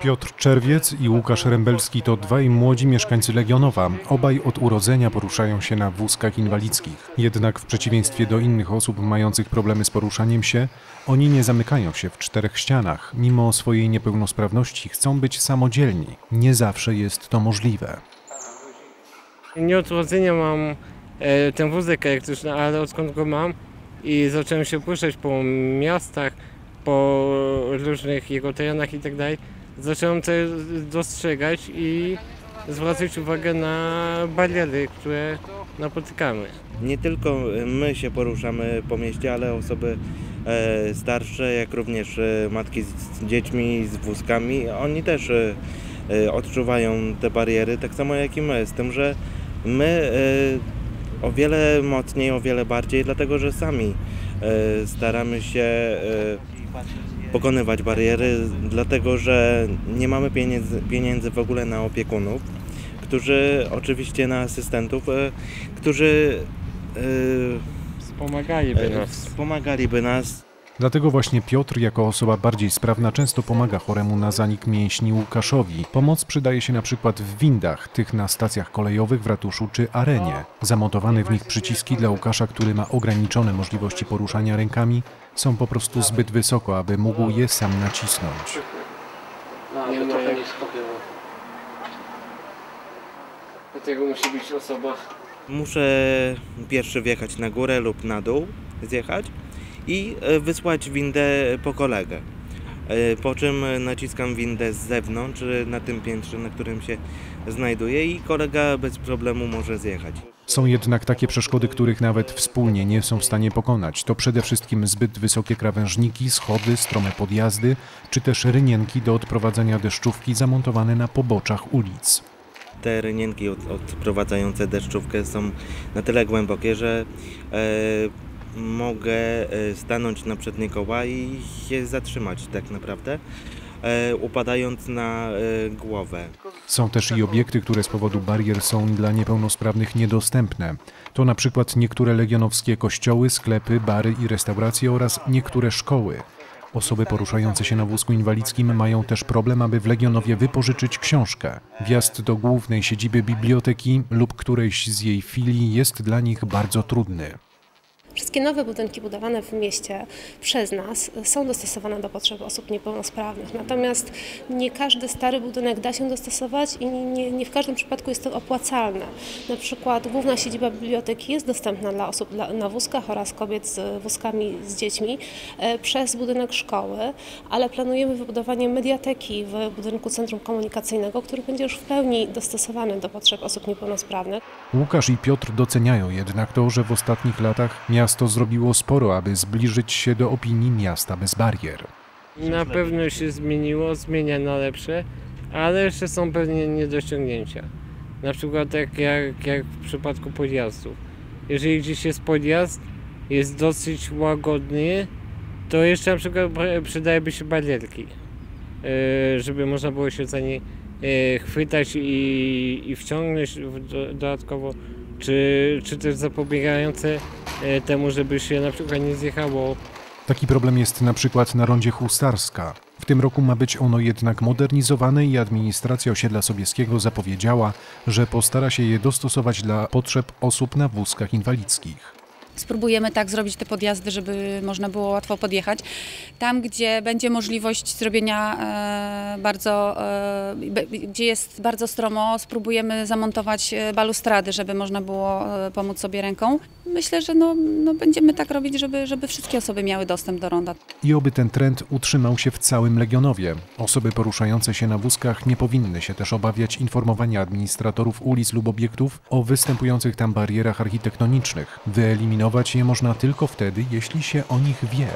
Piotr Czerwiec i Łukasz Rembelski to dwaj młodzi mieszkańcy Legionowa. Obaj od urodzenia poruszają się na wózkach inwalidzkich. Jednak w przeciwieństwie do innych osób mających problemy z poruszaniem się, oni nie zamykają się w czterech ścianach. Mimo swojej niepełnosprawności chcą być samodzielni. Nie zawsze jest to możliwe. Nie od urodzenia mam e, ten wózek elektryczny, ale odkąd go mam i zacząłem się puszczać po miastach, po różnych jego terenach i tak dalej, zacząłem to dostrzegać i zwracać uwagę na bariery, które napotykamy. Nie tylko my się poruszamy po mieście, ale osoby e, starsze, jak również e, matki z, dziećmi, z wózkami, oni też e, odczuwają te bariery, tak samo jak i my, z tym, że my o wiele mocniej, o wiele bardziej, dlatego że sami staramy się pokonywać bariery, dlatego że nie mamy pieniędzy, pieniędzy w ogóle na opiekunów, którzy oczywiście na asystentów, e, którzy e, Wspomagaliby e, nas. wspomagaliby nas. Dlatego właśnie Piotr, jako osoba bardziej sprawna, często pomaga choremu na zanik mięśni Łukaszowi. Pomoc przydaje się na przykład w windach, tych na stacjach kolejowych w ratuszu czy arenie. Zamontowane w nich przyciski dla Łukasza, który ma ograniczone możliwości poruszania rękami, są po prostu zbyt wysoko, aby mógł je sam nacisnąć. Nie ma jak... Dlatego musi być osoba Muszę pierwszy wjechać na górę lub na dół, zjechać i e, wysłać windę po kolegę. E, Po czym naciskam windę z zewnątrz, e, na tym piętrze, na którym się znajduję i kolega bez problemu może zjechać. Są jednak takie przeszkody, których nawet wspólnie nie są w stanie pokonać. To przede wszystkim zbyt wysokie krawężniki, schody, strome podjazdy, czy też rynienki do odprowadzania deszczówki zamontowane na poboczach ulic. Te rynienki od, odprowadzające deszczówkę są na tyle głębokie, że e, mogę e, stanąć na przednie koła i się zatrzymać tak naprawdę, e, upadając na e, głowę. Są też i obiekty, które z powodu barier są dla niepełnosprawnych niedostępne. To na przykład niektóre legionowskie kościoły, sklepy, bary i restauracje oraz niektóre szkoły. Osoby poruszające się na wózku inwalidzkim mają też problem, aby w Legionowie wypożyczyć książkę. Wjazd do głównej siedziby biblioteki lub którejś z jej filii jest dla nich bardzo trudny. Wszystkie nowe budynki budowane w mieście przez nas są dostosowane do potrzeb osób niepełnosprawnych. Natomiast nie każdy stary budynek da się dostosować i nie, nie w każdym przypadku jest to opłacalne. Na przykład główna siedziba biblioteki jest dostępna dla osób na wózkach oraz kobiet z wózkami z dziećmi e, przez budynek szkoły, ale planujemy wybudowanie mediateki w budynku Centrum Komunikacyjnego, który będzie już w pełni dostosowany do potrzeb osób niepełnosprawnych. Łukasz i Piotr doceniają jednak to, że w ostatnich latach miasto zrobiło sporo, aby zbliżyć się do opinii miasta bez barier. Na pewno się zmieniło, zmienia na lepsze, ale jeszcze są pewnie niedociągnięcia. Na przykład tak jak, jak w przypadku podjazdów. Jeżeli gdzieś jest podjazd, jest dosyć łagodny, to jeszcze na przykład pr- przydałyby się barierki, e, żeby można było się za nie e, chwytać i, i wciągnąć dodatkowo, czy, czy też zapobiegające temu, żeby się na przykład nie zjechało Taki problem jest na przykład na rondzie Hustarska. W tym roku ma być ono jednak modernizowane i administracja osiedla Sobieskiego zapowiedziała, że postara się je dostosować dla potrzeb osób na wózkach inwalidzkich. Spróbujemy tak zrobić te podjazdy, żeby można było łatwo podjechać. Tam, gdzie będzie możliwość zrobienia e, bardzo, e, gdzie jest bardzo stromo, spróbujemy zamontować e, balustrady, żeby można było pomóc sobie ręką. Myślę, że no, no będziemy tak robić, żeby, żeby wszystkie osoby miały dostęp do ronda. I oby ten trend utrzymał się w całym Legionowie. Osoby poruszające się na wózkach nie powinny się też obawiać informowania administratorów ulic lub obiektów o występujących tam barierach architektonicznych. Wyeliminować je można tylko wtedy, jeśli się o nich wie.